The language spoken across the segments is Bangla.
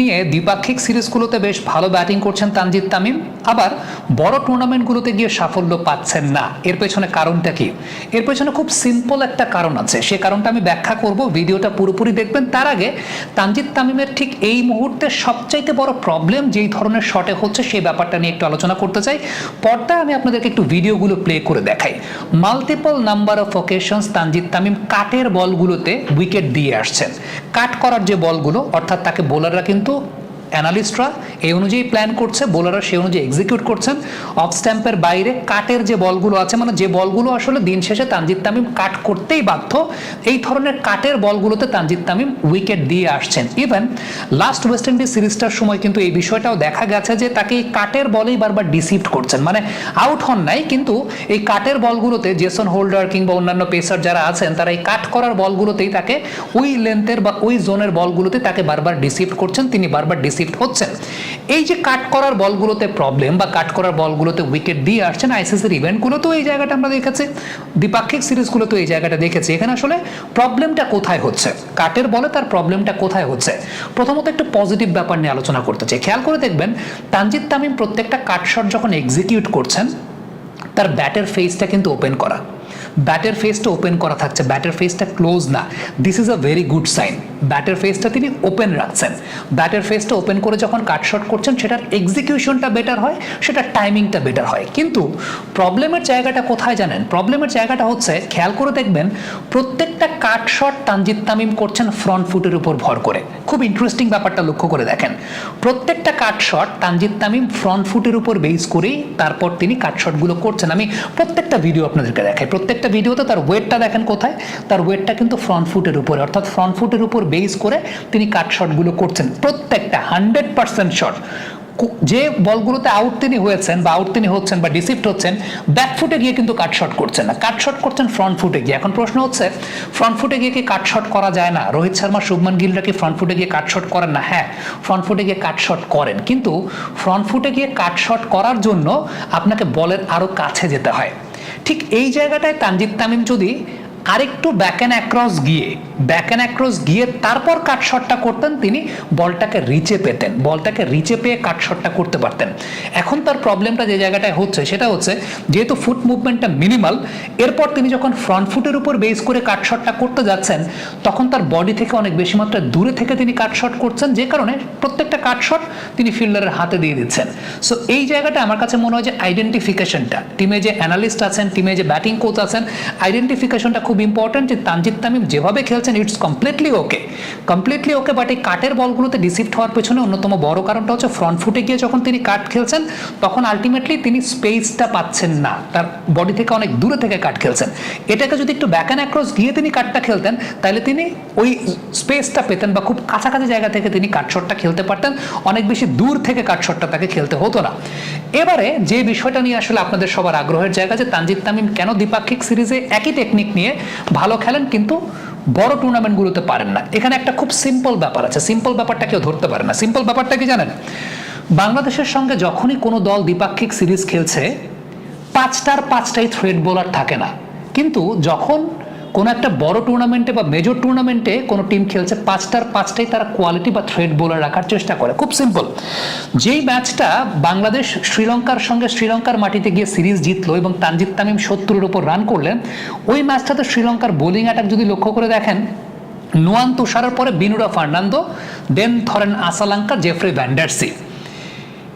নিয়ে দ্বিপাক্ষিক সিরিজগুলোতে বেশ ভালো ব্যাটিং করছেন তানজিদ তামিম। আবার বড় টুর্নামেন্টগুলোতে গিয়ে সাফল্য পাচ্ছেন না। এর পেছনে কারণটা কি? এর পেছনে খুব সিম্পল একটা কারণ আছে। সে কারণটা আমি ব্যাখ্যা করব, ভিডিওটা পুরোপুরি দেখবেন। তার আগে তানজিদ তামিমের ঠিক এই মুহূর্তে সবচাইতে বড় প্রবলেম যেই ধরনের শটে হচ্ছে সেই ব্যাপারটা নিয়ে একটু আলোচনা করতে চাই। পর্দায় আমি আপনাদেরকে একটু ভিডিওগুলো প্লে করে দেখাই। Multiple number of occasions Tanzid Tamim কাটের বলগুলোতে উইকেট দিয়ে আসছেন। কাট করার যে বলগুলো অর্থাৎ তাকে বোলাররা কিন্তু অ্যানালিস্টরা এই অনুযায়ী প্ল্যান করছে বোলাররা সেই অনুযায়ী এক্সিকিউট করছেন। অফ স্ট্যাম্পের বাইরে কাটের যে বলগুলো আছে মানে যে বলগুলো আসলে দিন শেষে তানজিদ তামিম কাট করতেই বাধ্য, এই ধরনের কাটের বলগুলোতে তানজিদ তামিম উইকেট দিয়ে আসছেন। ইভেন লাস্ট ওয়েস্ট ইন্ডিজ সিরিজটার সময় কিন্তু এই বিষয়টাও দেখা গেছে যে তাকে এই কাটের বলেই বারবার ডিসিভড করছেন। মানে আউট হন নাই, কিন্তু এই কাটের বলগুলোতে জেসন হোল্ডার কিংবা অন্যান্য পেসার যারা আছেন, তারা এই কাট করার বলগুলোতেই তাকে ওই লেন্থের বা ওই জোনের বলগুলোতে তাকে বারবার ডিসিভড করছেন। তিনি বারবার ডিসিভড হচ্ছেন এই যে কাট করার বলগুলোতে প্রবলেম বা কাট করার বলগুলোতে উইকেট দিয়ে আসছেন আইসিসির ইভেন্টগুলোতেও এই জায়গাটা আমরা দেখেছি। দ্বিপাক্ষিক সিরিজগুলোতেও এই জায়গাটা দেখেছি। এখানে আসলে প্রবলেমটা কোথায় হচ্ছে? কাটের বলে তার প্রবলেমটা কোথায় হচ্ছে? প্রথমত একটু পজিটিভ ব্যাপার নিয়ে আলোচনা করতে চাই। খেয়াল করে দেখবেন, তানজিদ তামিম প্রত্যেকটা কাট শট যখন এক্সিকিউট করছেন, তার ব্যাটের ফেসটা কিন্তু ওপেন করা। ব্যাটের ফেসটা ওপেন করা থাকছে। ব্যাটের ফেসটা ক্লোজ না। This is a very good sign ব্যাটের ফেসটা তিনি ওপেন রাখছেন। ব্যাটের ফেসটা ওপেন করে যখন কাট শট করছেন, সেটার এক্সিকিউশনটা বেটার হয়, সেটার টাইমিংটা বেটার হয়। কিন্তু প্রবলেমের জায়গাটা কোথায় জানেন? প্রবলেমের জায়গাটা হচ্ছে, খেয়াল করে দেখবেন, প্রত্যেকটা কাট শট তানজিদ তামিম করছেন ফ্রন্ট ফুটের উপর ভর করে। খুব ইন্টারেস্টিং ব্যাপারটা লক্ষ্য করে দেখেন। প্রত্যেকটা cut shot Tanzid Tamim front ফুটের উপর বেস করেই তারপর তিনি কাট শটগুলো করছেন। আমি প্রত্যেকটা ভিডিও আপনাদেরকে দেখাই। প্রত্যেকটা ভিডিওতে তার ওয়েটটা দেখেন কোথায়? তার ওয়েটটা কিন্তু ফ্রন্ট ফুটের উপরে। অর্থাৎ ফ্রন্ট ফুটের উপর বেস করে তিনি কাট শটগুলো করছেন। প্রত্যেকটা হান্ড্রেড পার্সেন্ট শট যে বলগুলোতে আউট তিনি হয়েছেন বা আউট তিনি হচ্ছেন বা ডিসিপ্ট হচ্ছেন ব্যাক ফুটে গিয়ে কিন্তু কাট শট করছেন না। কাট শট করছেন ফ্রন্ট ফুটে গিয়ে। এখন প্রশ্ন হচ্ছে ফ্রন্ট ফুটে গিয়ে কি কাট শট করা যায় না? রোহিত শর্মা, শুভমান গিলরা কি ফ্রন্ট ফুটে গিয়ে কাট শট করেন না? হ্যাঁ ফ্রন্ট ফুটে গিয়ে কাট শট করেন। কিন্তু ফ্রন্ট ফুটে গিয়ে কাট শট করার জন্য আপনাকে বলের আরও কাছে যেতে হয়। ঠিক এই জায়গাটায় তানজিদ তামিম যদি আরেকটু ব্যাক অ্যান্ড অ্যাক্রস গিয়ে ব্যাক অ্যান্ড অ্যাক্রস গিয়ে তারপর কাট শটটা করতেন তিনি, বলটাকে রিচে পেতেন, বলটাকে রিচে পেয়ে কাট শটটা করতে পারতেন। এখন তার প্রবলেমটা যে জায়গাটায় হচ্ছে, সেটা হচ্ছে যেহেতু ফুট মুভমেন্টটা মিনিমাল এরপর তিনি যখন ফ্রন্ট ফুটের উপর বেস করে কাট শটটা করতে যাচ্ছেন, তখন তার বডি থেকে অনেক বেশি মাত্রায় দূরে থেকে তিনি কাট শট করছেন, যে কারণে প্রত্যেকটা কাট শট তিনি ফিল্ডারের হাতে দিয়ে দিচ্ছেন। সো এই জায়গাটা আমার কাছে মনে হয় যে আইডেন্টিফিকেশনটা টিমে যে অ্যানালিস্ট আছেন টিমে যে ব্যাটিং কোচ আছেন আইডেন্টিফিকেশনটা খুব ইম্পর্টেন্ট যে তানজিদ তামিম যেভাবে খেলছেন it's completely okay completely okay but এই কাটের বলগুলোতে ডিসিপ্ট হওয়ার পেছনে অন্যতম বড় কারণটা হচ্ছে ফ্রন্ট ফুটে গিয়ে যখন তিনি কাট খেলছেন, তখন আলটিমেটলি তিনি স্পেসটা পাচ্ছেন না। তার বডি থেকে অনেক দূরে থেকে কাট খেলছেন। এটাকে যদি একটু ব্যাক অ্যান্ড অ্যাক্রস গিয়ে তিনি কাটটা খেলতেন, তাহলে তিনি ওই স্পেসটা পেতেন বা খুব কাছাকাছি জায়গা থেকে তিনি কাট শটটা খেলতে পারতেন। অনেক বেশি দূর থেকে কাট শটটা তাকে খেলতে হতো না। এবারে যে বিষয়টা নিয়ে আসলে আপনাদের সবার আগ্রহের জায়গা যে তানজিদ তামিম কেন দ্বিপাক্ষিক সিরিজে একই টেকনিক নিয়ে ভালো খেলেন কিন্তু বড় টুর্নামেন্টগুলোতে পারেন না। এখানে একটা খুব সিম্পল ব্যাপার আছে। সিম্পল ব্যাপারটা কেউ ধরতে পারে না। সিম্পল ব্যাপারটা কি জানেন? বাংলাদেশের সঙ্গে যখনই কোনো দল দ্বিপাক্ষিক সিরিজ খেলছে, পাঁচটার পাঁচটাই থ্রেড বোলার থাকে না। কিন্তু যখন কোনো একটা বড় টুর্নামেন্টে বা মেজর টুর্নামেন্টে কোনো টিম খেলছে, পাঁচটার পাঁচটাই তারা কোয়ালিটি বা থ্রেড বোলার রাখার চেষ্টা করে। খুব সিম্পল যেই ম্যাচটা বাংলাদেশ শ্রীলঙ্কার সঙ্গে শ্রীলঙ্কার মাটিতে গিয়ে সিরিজ জিতলো এবং তানজিদ তামিম সত্তরের উপর রান করলেন, ওই ম্যাচটাতে শ্রীলঙ্কার বোলিং অ্যাটাক যদি লক্ষ্য করে দেখেন, নোয়ান তুষারের পরে বিনুরা ফার্নান্দো দেন ধরেন আসালাঙ্কা, জেফ্রি ভ্যান্ডারসি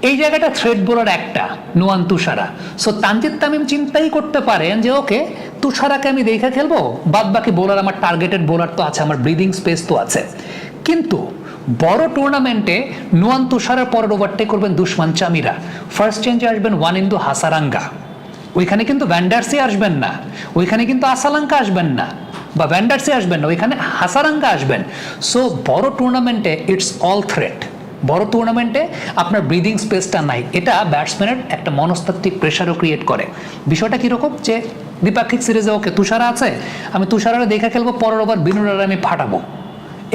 এই জায়গাটা থ্রেড বোলার একটা, নোয়ান তুষারা। সো তানজিদ তামিম চিন্তাই করতে পারেন যে ওকে তুষারাকে আমি দেখে খেলব? বাদ বাকি বোলার আমার টার্গেটেড বোলার তো আছে, আমার ব্রিদিং স্পেস তো আছে। কিন্তু বড় টুর্নামেন্টে নোয়ান তুষারের পরের ওভারটেক করবেন দুশ্মান চামিরা। ফার্স্ট চেঞ্জে আসবেন ওয়ান ইন্দু হাসারাঙ্গা। ওইখানে কিন্তু ভ্যান্ডার্সি আসবেন না। ওইখানে কিন্তু আসালাঙ্কা আসবেন না। বা ভ্যান্ডার্সি আসবেন না, ওইখানে হাসারাঙ্গা আসবেন। সো বড় টুর্নামেন্টে ইটস অল থ্রেট বড় টুর্নামেন্টে আপনার ব্রিদিং স্পেসটা নাই। এটা ব্যাটসম্যানের একটা মনস্তাত্ত্বিক প্রেশারও ক্রিয়েট করে। বিষয়টা কীরকম? যে দ্বিপাক্ষিক সিরিজে ওকে তুষারা আছে, আমি তুষারারে দেখে খেলব, পরের ওভার বিনুরারে আমি ফাটাবো।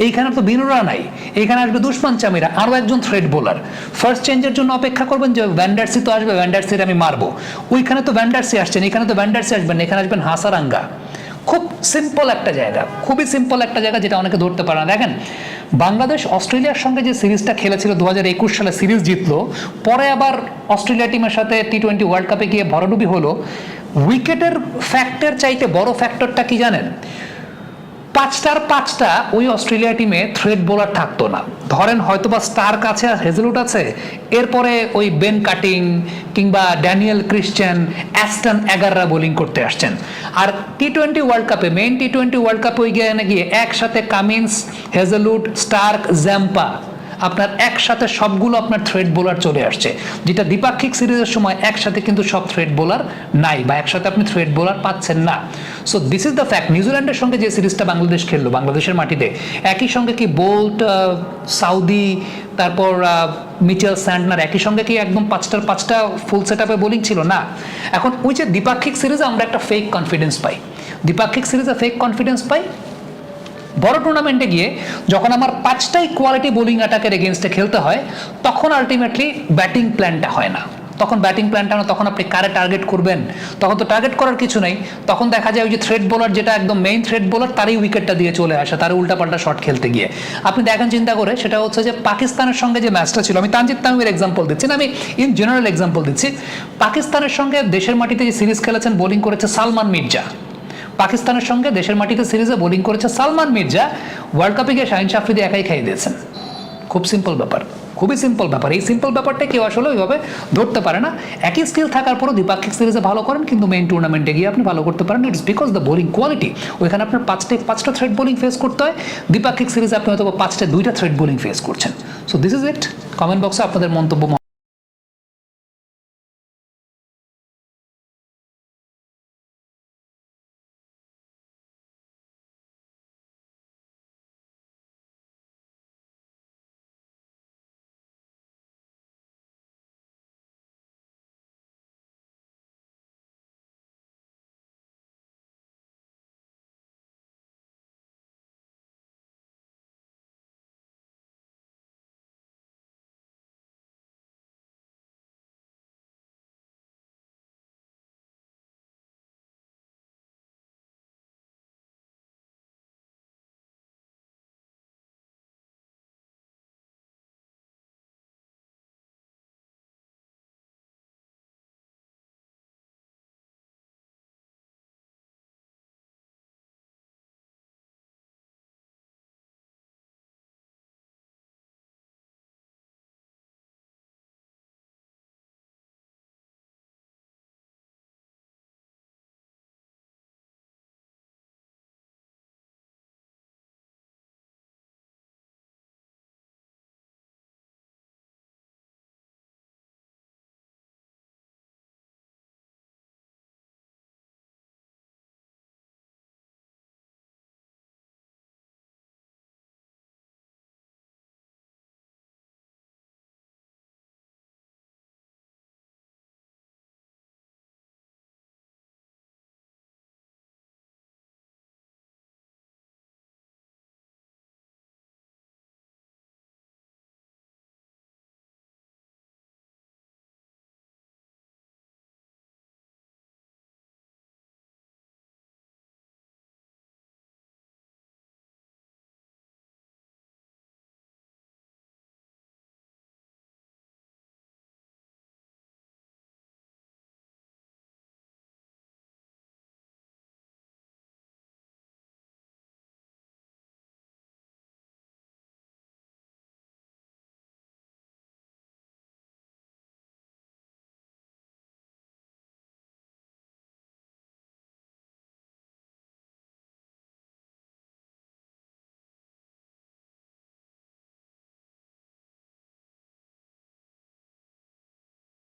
এইখানে তো বিনুরা নাই। এইখানে আসবে দুষ্মান চামিরা, আরও একজন থ্রেড বোলার ফার্স্ট চেঞ্জের জন্য অপেক্ষা করবেন যে ভ্যান্ডার্সি তো আসবে ভ্যান্ডার্সির আমি মারবো। ওইখানে তো ভ্যান্ডার্সি আসছেন, এখানে তো ভ্যান্ডার্সি আসবেন, এখানে আসবেন হাসারাঙ্গা। খুব সিম্পল একটা জায়গা, খুবই সিম্পল একটা জায়গা যেটা অনেকে ধরতে পারে না। দেখেন বাংলাদেশ অস্ট্রেলিয়ার সঙ্গে যে সিরিজটা খেলেছিল দু হাজার একুশ সালে সিরিজ জিতলো, পরে আবার অস্ট্রেলিয়া টিমের সাথে টি টোয়েন্টি ওয়ার্ল্ড কাপে গিয়ে ভরাডুবি হলো। উইকেটের ফ্যাক্টর চাইতে বড় ফ্যাক্টরটা কি জানেন? পাঁচটার পাঁচটা ওই অস্ট্রেলিয়া টিমে থ্রেড বোলার থাকতো না। ধরেন হয়তোবা স্টার কাছে হেজলুট আছে, এরপরে ওই বেন কাটিং কিংবা ড্যানিয়েল ক্রিশ্চিয়ান অ্যাস্টন এগাররা বোলিং করতে আসছেন। আর টি টোয়েন্টি ওয়ার্ল্ড কাপে মেইন টি টোয়েন্টি ওয়ার্ল্ড কাপে গিয়ে গিয়ে একসাথে কামিন্স হেজলুট স্টার্ক জ্যাম্পা আপনার একসাথে সবগুলো আপনার থ্রেড বোলার চলে আসছে। যেটা দ্বিপাক্ষিক সিরিজের সময় একসাথে কিন্তু সব থ্রেড বোলার নাই বা একসাথে আপনি থ্রেড বোলার পাচ্ছেন না। So this is the fact নিউজিল্যান্ডের সঙ্গে যে সিরিজটা বাংলাদেশ খেললো, বাংলাদেশের মাটিতে, একই সঙ্গে কি বোল্ট সাউদি তারপর মিচেল স্যান্ডনার একই সঙ্গে কি একদম পাঁচটার পাঁচটা ফুল সেট আপে বোলিং ছিল? না। এখন ওই যে দ্বিপাক্ষিক সিরিজে আমরা একটা ফেক কনফিডেন্স পাই। দ্বিপাক্ষিক সিরিজে ফেক কনফিডেন্স পাই বড় টুর্নামেন্টে গিয়ে যখন আমার পাঁচটাই কোয়ালিটি বোলিং অ্যাটাকের এগেনস্টে খেলতে হয়, তখন আলটিমেটলি ব্যাটিং প্ল্যানটা হয় না। তখন ব্যাটিং প্ল্যানটা তখন আপনি কারে টার্গেট করবেন? তখন তো টার্গেট করার কিছু নেই। তখন দেখা যায় ওই যে থ্রেড বোলার যেটা একদম মেইন থ্রেড বোলার তারই উইকেটটা দিয়ে চলে আসে, তার উল্টাপাল্টা শট খেলতে গিয়ে। আপনি দেখেন, চিন্তা করে, সেটা হচ্ছে যে পাকিস্তানের সঙ্গে যে ম্যাচটা ছিল, আমি তানজিদ তামিমের এক্সাম্পল দিচ্ছি না, আমি ইন জেনারেল এক্সাম্পল দিচ্ছি। পাকিস্তানের সঙ্গে দেশের মাটিতে যে সিরিজ খেলেছেন বোলিং করেছে সালমান মির্জা। পাকিস্তানের সঙ্গে দেশের মাটিতে সিরিজে বোলিং করেছে সালমান মির্জা। ওয়ার্ল্ড কাপে গিয়ে শাহিন শাফরিদি একাই খাইয়ে দিয়েছেন। খুব সিম্পল ব্যাপার, খুবই সিম্পল ব্যাপার। এই সিম্পল ব্যাপারটা কেউ আসলে ওইভাবে ধরতে পারে না। একই স্কিল থাকার পরও দ্বিপাক্ষিক সিরিজে ভালো করেন, কিন্তু মেইন টুর্নামেন্টে গিয়ে আপনি ভালো করতে পারেন। It's because the bowling quality ওইখানে আপনার পাঁচটা পাঁচটা থ্রেড বোলিং ফেস করতে হয়। দ্বিপাক্ষিক সিরিজে আপনি হয়তো পাঁচটা, দুইটা থ্রেড বোলিং ফেস করছেন। So this is it comment বক্সে আপনাদের মন্তব্য